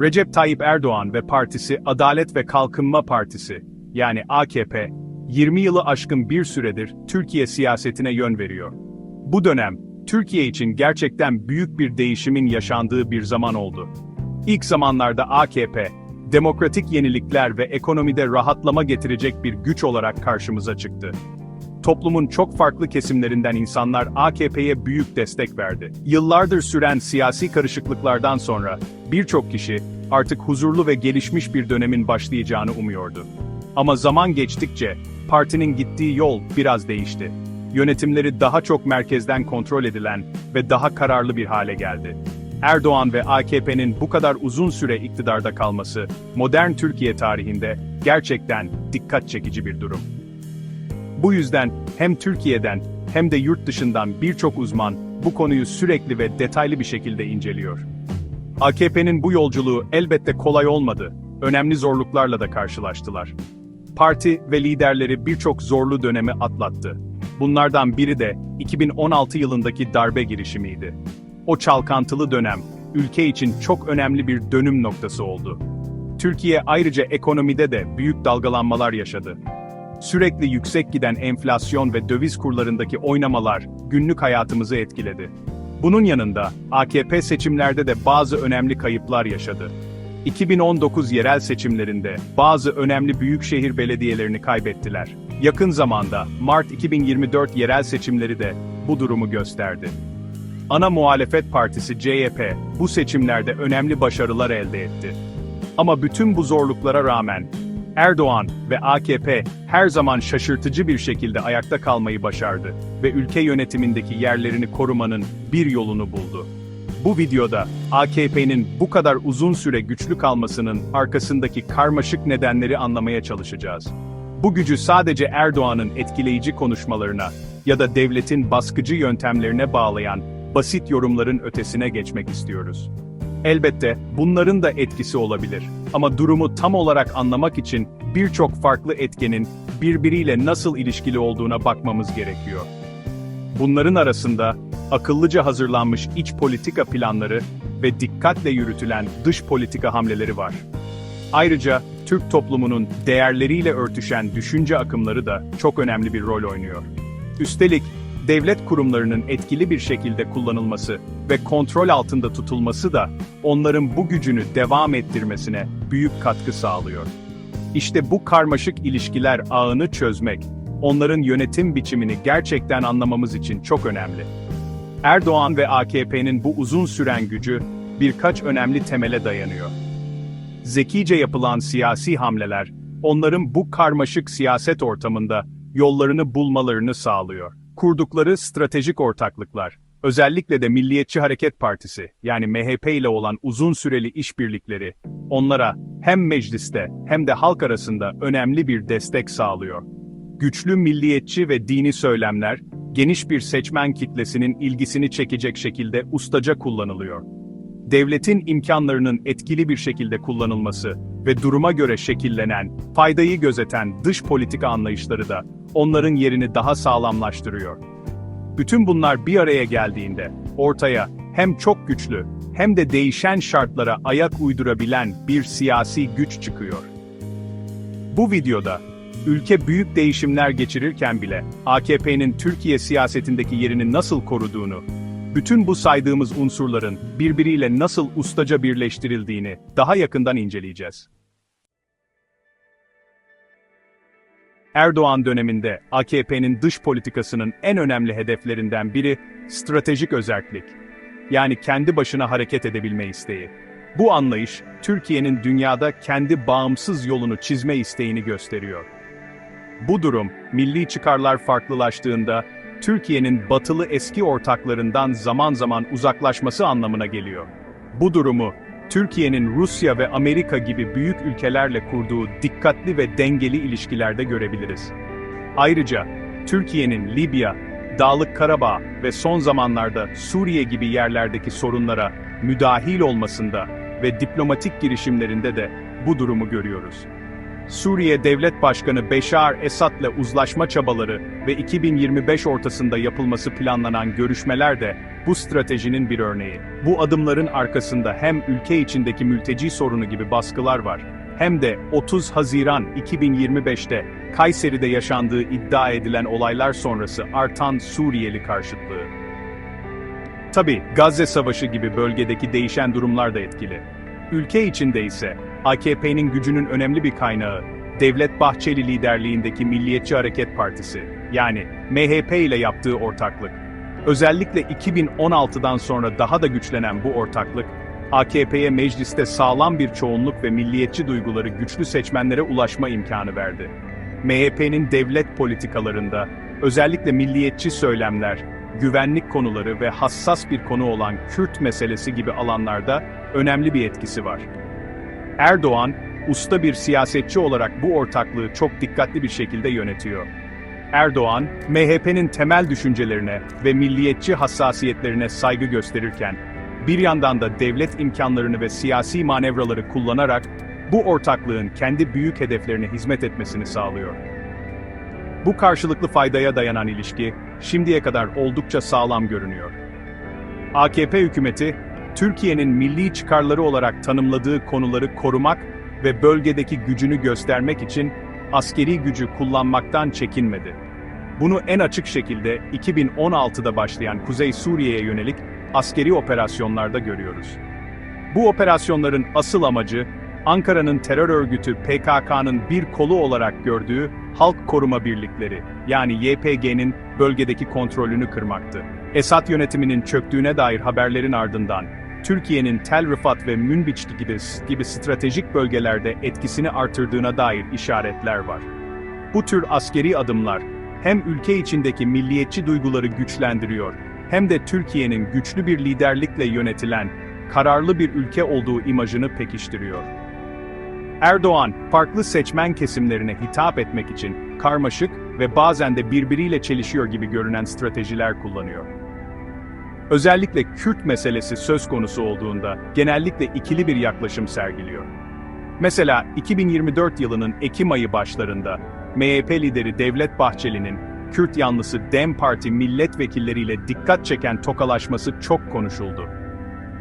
Recep Tayyip Erdoğan ve partisi Adalet ve Kalkınma Partisi, yani AKP, 20 yılı aşkın bir süredir Türkiye siyasetine yön veriyor. Bu dönem, Türkiye için gerçekten büyük bir değişimin yaşandığı bir zaman oldu. İlk zamanlarda AKP, demokratik yenilikler ve ekonomide rahatlama getirecek bir güç olarak karşımıza çıktı. Toplumun çok farklı kesimlerinden insanlar AKP'ye büyük destek verdi. Yıllardır süren siyasi karışıklıklardan sonra birçok kişi artık huzurlu ve gelişmiş bir dönemin başlayacağını umuyordu. Ama zaman geçtikçe partinin gittiği yol biraz değişti. Yönetimleri daha çok merkezden kontrol edilen ve daha kararlı bir hale geldi. Erdoğan ve AKP'nin bu kadar uzun süre iktidarda kalması, modern Türkiye tarihinde gerçekten dikkat çekici bir durum. Bu yüzden hem Türkiye'den hem de yurt dışından birçok uzman bu konuyu sürekli ve detaylı bir şekilde inceliyor. AKP'nin bu yolculuğu elbette kolay olmadı, önemli zorluklarla da karşılaştılar. Parti ve liderleri birçok zorlu dönemi atlattı. Bunlardan biri de 2016 yılındaki darbe girişimiydi. O çalkantılı dönem, ülke için çok önemli bir dönüm noktası oldu. Türkiye ayrıca ekonomide de büyük dalgalanmalar yaşadı. Sürekli yüksek giden enflasyon ve döviz kurlarındaki oynamalar günlük hayatımızı etkiledi. Bunun yanında AKP seçimlerde de bazı önemli kayıplar yaşadı. 2019 yerel seçimlerinde bazı önemli büyükşehir belediyelerini kaybettiler. Yakın zamanda Mart 2024 yerel seçimleri de bu durumu gösterdi. Ana muhalefet partisi CHP bu seçimlerde önemli başarılar elde etti. Ama bütün bu zorluklara rağmen Erdoğan ve AKP her zaman şaşırtıcı bir şekilde ayakta kalmayı başardı ve ülke yönetimindeki yerlerini korumanın bir yolunu buldu. Bu videoda AKP'nin bu kadar uzun süre güçlü kalmasının arkasındaki karmaşık nedenleri anlamaya çalışacağız. Bu gücü sadece Erdoğan'ın etkileyici konuşmalarına ya da devletin baskıcı yöntemlerine bağlayan basit yorumların ötesine geçmek istiyoruz. Elbette bunların da etkisi olabilir ama durumu tam olarak anlamak için birçok farklı etkenin birbiriyle nasıl ilişkili olduğuna bakmamız gerekiyor. Bunların arasında akıllıca hazırlanmış iç politika planları ve dikkatle yürütülen dış politika hamleleri var. Ayrıca Türk toplumunun değerleriyle örtüşen düşünce akımları da çok önemli bir rol oynuyor. Üstelik devlet kurumlarının etkili bir şekilde kullanılması ve kontrol altında tutulması da onların bu gücünü devam ettirmesine büyük katkı sağlıyor. İşte bu karmaşık ilişkiler ağını çözmek, onların yönetim biçimini gerçekten anlamamız için çok önemli. Erdoğan ve AKP'nin bu uzun süren gücü birkaç önemli temele dayanıyor. Zekice yapılan siyasi hamleler, onların bu karmaşık siyaset ortamında yollarını bulmalarını sağlıyor. Kurdukları stratejik ortaklıklar, özellikle de Milliyetçi Hareket Partisi, yani MHP ile olan uzun süreli işbirlikleri, onlara hem mecliste hem de halk arasında önemli bir destek sağlıyor. Güçlü milliyetçi ve dini söylemler, geniş bir seçmen kitlesinin ilgisini çekecek şekilde ustaca kullanılıyor. Devletin imkanlarının etkili bir şekilde kullanılması ve duruma göre şekillenen, faydayı gözeten dış politika anlayışları da onların yerini daha sağlamlaştırıyor. Bütün bunlar bir araya geldiğinde ortaya hem çok güçlü hem de değişen şartlara ayak uydurabilen bir siyasi güç çıkıyor. Bu videoda ülke büyük değişimler geçirirken bile AKP'nin Türkiye siyasetindeki yerini nasıl koruduğunu, bütün bu saydığımız unsurların birbiriyle nasıl ustaca birleştirildiğini daha yakından inceleyeceğiz. Erdoğan döneminde AKP'nin dış politikasının en önemli hedeflerinden biri stratejik özerklik. Yani kendi başına hareket edebilme isteği. Bu anlayış, Türkiye'nin dünyada kendi bağımsız yolunu çizme isteğini gösteriyor. Bu durum, milli çıkarlar farklılaştığında, Türkiye'nin batılı eski ortaklarından zaman zaman uzaklaşması anlamına geliyor. Bu durumu, Türkiye'nin Rusya ve Amerika gibi büyük ülkelerle kurduğu dikkatli ve dengeli ilişkilerde görebiliriz. Ayrıca, Türkiye'nin Libya, Dağlık Karabağ ve son zamanlarda Suriye gibi yerlerdeki sorunlara müdahil olmasında ve diplomatik girişimlerinde de bu durumu görüyoruz. Suriye Devlet Başkanı Beşar Esad'la uzlaşma çabaları ve 2025 ortasında yapılması planlanan görüşmeler de bu stratejinin bir örneği. Bu adımların arkasında hem ülke içindeki mülteci sorunu gibi baskılar var, hem de 30 Haziran 2025'te Kayseri'de yaşandığı iddia edilen olaylar sonrası artan Suriyeli karşıtlığı. Tabi Gazze Savaşı gibi bölgedeki değişen durumlar da etkili. Ülke içinde ise AKP'nin gücünün önemli bir kaynağı Devlet Bahçeli liderliğindeki Milliyetçi Hareket Partisi yani MHP ile yaptığı ortaklık. Özellikle 2016'dan sonra daha da güçlenen bu ortaklık AKP'ye mecliste sağlam bir çoğunluk ve milliyetçi duyguları güçlü seçmenlere ulaşma imkanı verdi. MHP'nin devlet politikalarında özellikle milliyetçi söylemler, güvenlik konuları ve hassas bir konu olan Kürt meselesi gibi alanlarda önemli bir etkisi var. Erdoğan, usta bir siyasetçi olarak bu ortaklığı çok dikkatli bir şekilde yönetiyor. Erdoğan, MHP'nin temel düşüncelerine ve milliyetçi hassasiyetlerine saygı gösterirken, bir yandan da devlet imkanlarını ve siyasi manevraları kullanarak bu ortaklığın kendi büyük hedeflerine hizmet etmesini sağlıyor. Bu karşılıklı faydaya dayanan ilişki, şimdiye kadar oldukça sağlam görünüyor. AKP hükümeti, Türkiye'nin milli çıkarları olarak tanımladığı konuları korumak ve bölgedeki gücünü göstermek için askeri gücü kullanmaktan çekinmedi. Bunu en açık şekilde 2016'da başlayan Kuzey Suriye'ye yönelik askeri operasyonlarda görüyoruz. Bu operasyonların asıl amacı, Ankara'nın terör örgütü PKK'nın bir kolu olarak gördüğü Halk Koruma Birlikleri, yani YPG'nin bölgedeki kontrolünü kırmaktı. Esad yönetiminin çöktüğüne dair haberlerin ardından, Türkiye'nin Tel Rifat ve Münbiç gibi, gibi stratejik bölgelerde etkisini artırdığına dair işaretler var. Bu tür askeri adımlar, hem ülke içindeki milliyetçi duyguları güçlendiriyor, hem de Türkiye'nin güçlü bir liderlikle yönetilen, kararlı bir ülke olduğu imajını pekiştiriyor. Erdoğan, farklı seçmen kesimlerine hitap etmek için karmaşık ve bazen de birbiriyle çelişiyor gibi görünen stratejiler kullanıyor. Özellikle Kürt meselesi söz konusu olduğunda genellikle ikili bir yaklaşım sergiliyor. Mesela 2024 yılının Ekim ayı başlarında MHP lideri Devlet Bahçeli'nin Kürt yanlısı DEM Parti milletvekilleriyle dikkat çeken tokalaşması çok konuşuldu.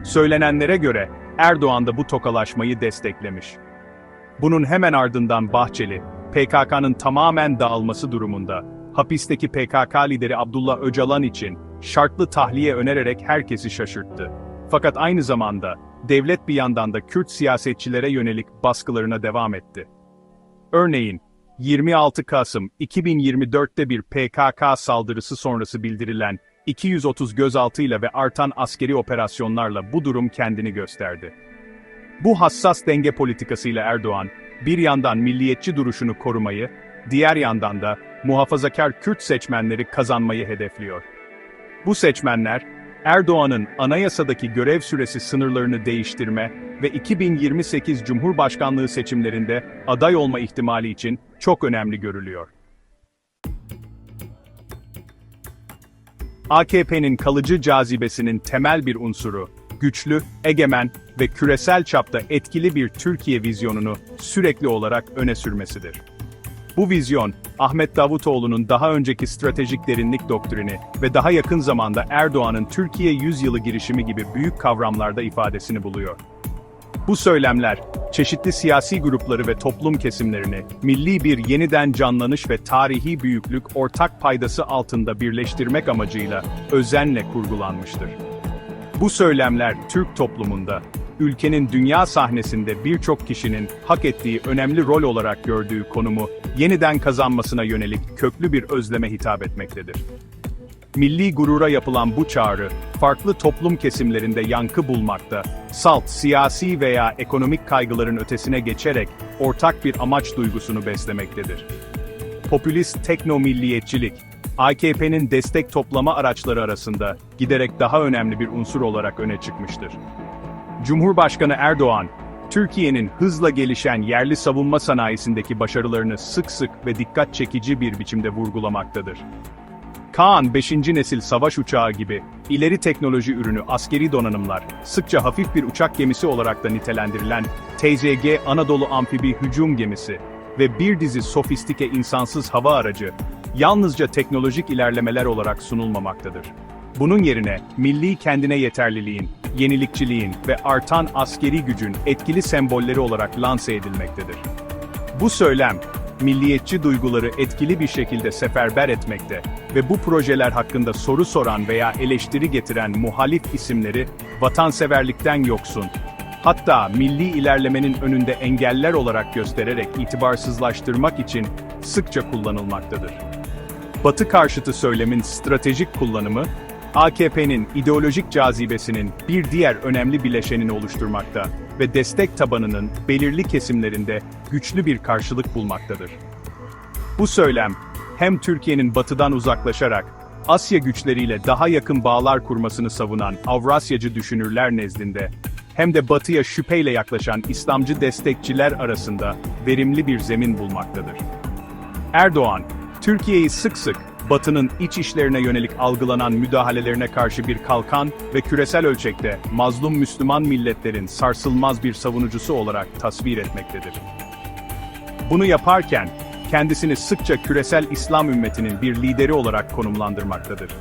Söylenenlere göre Erdoğan da bu tokalaşmayı desteklemiş. Bunun hemen ardından Bahçeli, PKK'nın tamamen dağılması durumunda, hapisteki PKK lideri Abdullah Öcalan için şartlı tahliye önererek herkesi şaşırttı. Fakat aynı zamanda, devlet bir yandan da Kürt siyasetçilere yönelik baskılarına devam etti. Örneğin, 26 Kasım 2024'te bir PKK saldırısı sonrası bildirilen 230 gözaltıyla ve artan askeri operasyonlarla bu durum kendini gösterdi. Bu hassas denge politikasıyla Erdoğan, bir yandan milliyetçi duruşunu korumayı, diğer yandan da muhafazakar Kürt seçmenleri kazanmayı hedefliyor. Bu seçmenler, Erdoğan'ın anayasadaki görev süresi sınırlarını değiştirme ve 2028 Cumhurbaşkanlığı seçimlerinde aday olma ihtimali için çok önemli görülüyor. AKP'nin kalıcı cazibesinin temel bir unsuru, güçlü, egemen ve küresel çapta etkili bir Türkiye vizyonunu sürekli olarak öne sürmesidir. Bu vizyon, Ahmet Davutoğlu'nun daha önceki stratejik derinlik doktrini ve daha yakın zamanda Erdoğan'ın Türkiye yüzyılı girişimi gibi büyük kavramlarda ifadesini buluyor. Bu söylemler, çeşitli siyasi grupları ve toplum kesimlerini, milli bir yeniden canlanış ve tarihi büyüklük ortak paydası altında birleştirmek amacıyla özenle kurgulanmıştır. Bu söylemler Türk toplumunda, ülkenin dünya sahnesinde birçok kişinin hak ettiği önemli rol olarak gördüğü konumu yeniden kazanmasına yönelik köklü bir özleme hitap etmektedir. Milli gurura yapılan bu çağrı, farklı toplum kesimlerinde yankı bulmakta, salt, siyasi veya ekonomik kaygıların ötesine geçerek ortak bir amaç duygusunu beslemektedir. Popülist teknomilliyetçilik, AKP'nin destek toplama araçları arasında giderek daha önemli bir unsur olarak öne çıkmıştır. Cumhurbaşkanı Erdoğan, Türkiye'nin hızla gelişen yerli savunma sanayisindeki başarılarını sık sık ve dikkat çekici bir biçimde vurgulamaktadır. Kaan 5. nesil savaş uçağı gibi ileri teknoloji ürünü askeri donanımlar, sıkça hafif bir uçak gemisi olarak da nitelendirilen TZG Anadolu Amfibi Hücum Gemisi, ve bir dizi sofistike insansız hava aracı, yalnızca teknolojik ilerlemeler olarak sunulmamaktadır. Bunun yerine, milli kendine yeterliliğin, yenilikçiliğin ve artan askeri gücün etkili sembolleri olarak lanse edilmektedir. Bu söylem, milliyetçi duyguları etkili bir şekilde seferber etmekte ve bu projeler hakkında soru soran veya eleştiri getiren muhalif isimleri vatanseverlikten yoksun, hatta milli ilerlemenin önünde engeller olarak göstererek itibarsızlaştırmak için sıkça kullanılmaktadır. Batı karşıtı söylemin stratejik kullanımı, AKP'nin ideolojik cazibesinin bir diğer önemli bileşenini oluşturmakta ve destek tabanının belirli kesimlerinde güçlü bir karşılık bulmaktadır. Bu söylem, hem Türkiye'nin batıdan uzaklaşarak, Asya güçleriyle daha yakın bağlar kurmasını savunan Avrasyacı düşünürler nezdinde, hem de batıya şüpheyle yaklaşan İslamcı destekçiler arasında verimli bir zemin bulmaktadır. Erdoğan, Türkiye'yi sık sık Batı'nın iç işlerine yönelik algılanan müdahalelerine karşı bir kalkan ve küresel ölçekte mazlum Müslüman milletlerin sarsılmaz bir savunucusu olarak tasvir etmektedir. Bunu yaparken, kendisini sıkça küresel İslam ümmetinin bir lideri olarak konumlandırmaktadır.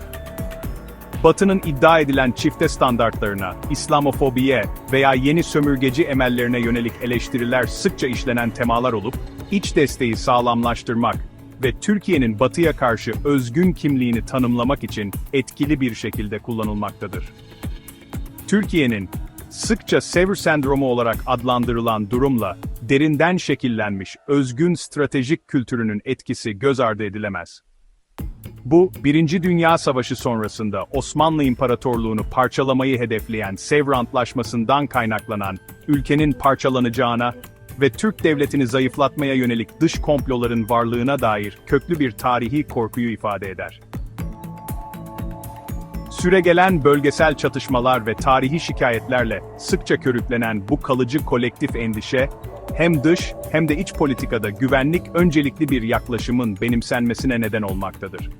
Batı'nın iddia edilen çifte standartlarına, İslamofobiye veya yeni sömürgeci emellerine yönelik eleştiriler sıkça işlenen temalar olup, iç desteği sağlamlaştırmak ve Türkiye'nin Batı'ya karşı özgün kimliğini tanımlamak için etkili bir şekilde kullanılmaktadır. Türkiye'nin sıkça Sever sendromu olarak adlandırılan durumla derinden şekillenmiş özgün stratejik kültürünün etkisi göz ardı edilemez. Bu, Birinci Dünya Savaşı sonrasında Osmanlı İmparatorluğunu parçalamayı hedefleyen Sevr Antlaşması'ndan kaynaklanan, ülkenin parçalanacağına ve Türk devletini zayıflatmaya yönelik dış komploların varlığına dair köklü bir tarihi korkuyu ifade eder. Süregelen bölgesel çatışmalar ve tarihi şikayetlerle sıkça körüklenen bu kalıcı kolektif endişe, hem dış hem de iç politikada güvenlik öncelikli bir yaklaşımın benimsenmesine neden olmaktadır.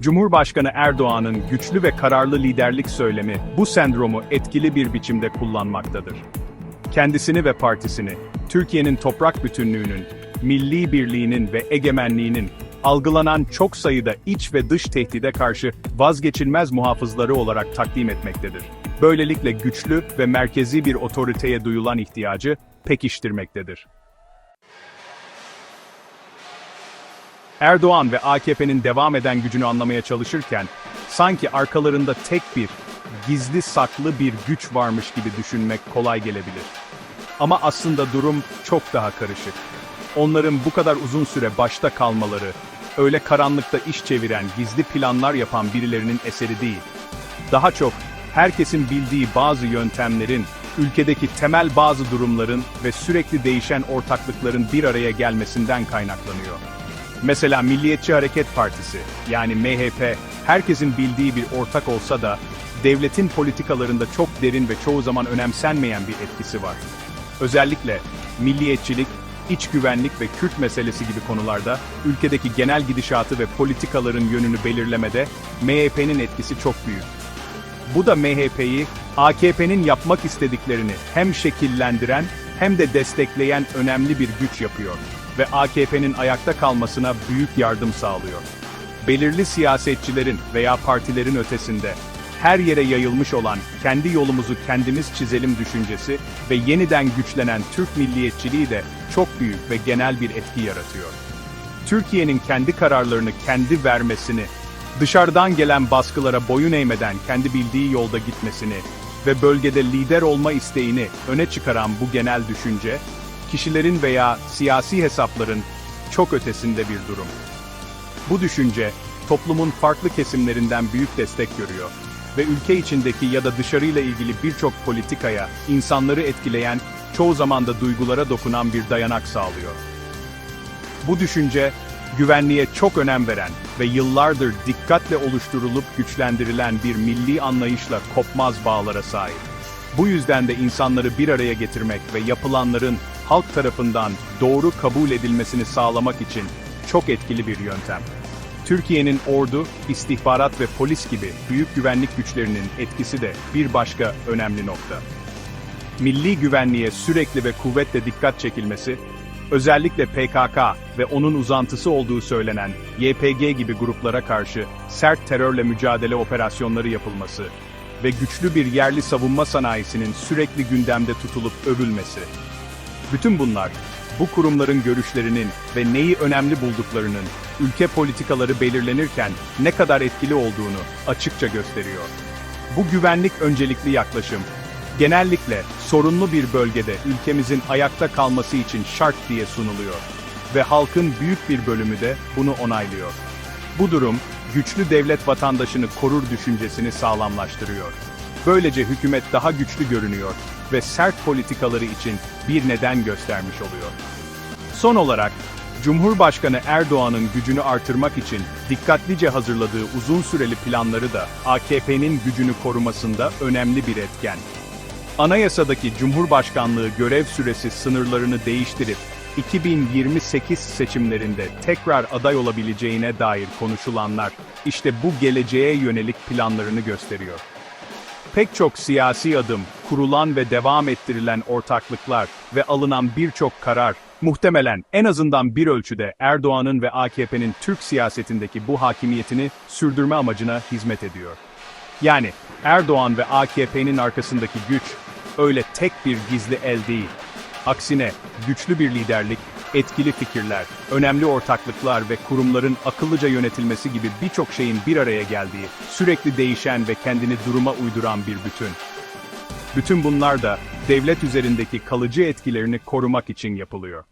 Cumhurbaşkanı Erdoğan'ın güçlü ve kararlı liderlik söylemi bu sendromu etkili bir biçimde kullanmaktadır. Kendisini ve partisini, Türkiye'nin toprak bütünlüğünün, milli birliğinin ve egemenliğinin algılanan çok sayıda iç ve dış tehdide karşı vazgeçilmez muhafızları olarak takdim etmektedir. Böylelikle güçlü ve merkezi bir otoriteye duyulan ihtiyacı pekiştirmektedir. Erdoğan ve AKP'nin devam eden gücünü anlamaya çalışırken, sanki arkalarında tek bir, gizli saklı bir güç varmış gibi düşünmek kolay gelebilir. Ama aslında durum çok daha karışık. Onların bu kadar uzun süre başta kalmaları, öyle karanlıkta iş çeviren, gizli planlar yapan birilerinin eseri değil. Daha çok, herkesin bildiği bazı yöntemlerin, ülkedeki temel bazı durumların ve sürekli değişen ortaklıkların bir araya gelmesinden kaynaklanıyor. Mesela Milliyetçi Hareket Partisi, yani MHP, herkesin bildiği bir ortak olsa da, devletin politikalarında çok derin ve çoğu zaman önemsenmeyen bir etkisi var. Özellikle milliyetçilik, iç güvenlik ve Kürt meselesi gibi konularda ülkedeki genel gidişatı ve politikaların yönünü belirlemede MHP'nin etkisi çok büyük. Bu da MHP'yi AKP'nin yapmak istediklerini hem şekillendiren hem de destekleyen önemli bir güç yapıyor ve AKP'nin ayakta kalmasına büyük yardım sağlıyor. Belirli siyasetçilerin veya partilerin ötesinde her yere yayılmış olan kendi yolumuzu kendimiz çizelim düşüncesi ve yeniden güçlenen Türk milliyetçiliği de çok büyük ve genel bir etki yaratıyor. Türkiye'nin kendi kararlarını kendi vermesini, dışarıdan gelen baskılara boyun eğmeden kendi bildiği yolda gitmesini ve bölgede lider olma isteğini öne çıkaran bu genel düşünce, kişilerin veya siyasi hesapların çok ötesinde bir durum. Bu düşünce, toplumun farklı kesimlerinden büyük destek görüyor ve ülke içindeki ya da dışarıyla ilgili birçok politikaya, insanları etkileyen, çoğu zaman da duygulara dokunan bir dayanak sağlıyor. Bu düşünce, güvenliğe çok önem veren ve yıllardır dikkatle oluşturulup güçlendirilen bir milli anlayışla kopmaz bağlara sahip. Bu yüzden de insanları bir araya getirmek ve yapılanların halk tarafından doğru kabul edilmesini sağlamak için çok etkili bir yöntem. Türkiye'nin ordu, istihbarat ve polis gibi büyük güvenlik güçlerinin etkisi de bir başka önemli nokta. Milli güvenliğe sürekli ve kuvvetle dikkat çekilmesi, Özellikle PKK ve onun uzantısı olduğu söylenen YPG gibi gruplara karşı sert terörle mücadele operasyonları yapılması ve güçlü bir yerli savunma sanayisinin sürekli gündemde tutulup övülmesi. Bütün bunlar, bu kurumların görüşlerinin ve neyi önemli bulduklarının, ülke politikaları belirlenirken ne kadar etkili olduğunu açıkça gösteriyor. Bu güvenlik öncelikli yaklaşım, genellikle sorunlu bir bölgede ülkemizin ayakta kalması için şart diye sunuluyor. Ve halkın büyük bir bölümü de bunu onaylıyor. Bu durum, güçlü devlet vatandaşını korur düşüncesini sağlamlaştırıyor. Böylece hükümet daha güçlü görünüyor ve sert politikaları için bir neden göstermiş oluyor. Son olarak, Cumhurbaşkanı Erdoğan'ın gücünü artırmak için dikkatlice hazırladığı uzun süreli planları da AKP'nin gücünü korumasında önemli bir etken. Anayasadaki Cumhurbaşkanlığı görev süresi sınırlarını değiştirip 2028 seçimlerinde tekrar aday olabileceğine dair konuşulanlar işte bu geleceğe yönelik planlarını gösteriyor. Pek çok siyasi adım, kurulan ve devam ettirilen ortaklıklar ve alınan birçok karar, muhtemelen en azından bir ölçüde Erdoğan'ın ve AKP'nin Türk siyasetindeki bu hakimiyetini sürdürme amacına hizmet ediyor. Yani Erdoğan ve AKP'nin arkasındaki güç, öyle tek bir gizli el değil. Aksine güçlü bir liderlik, etkili fikirler, önemli ortaklıklar ve kurumların akıllıca yönetilmesi gibi birçok şeyin bir araya geldiği, sürekli değişen ve kendini duruma uyduran bir bütün. Bütün bunlar da devlet üzerindeki kalıcı etkilerini korumak için yapılıyor.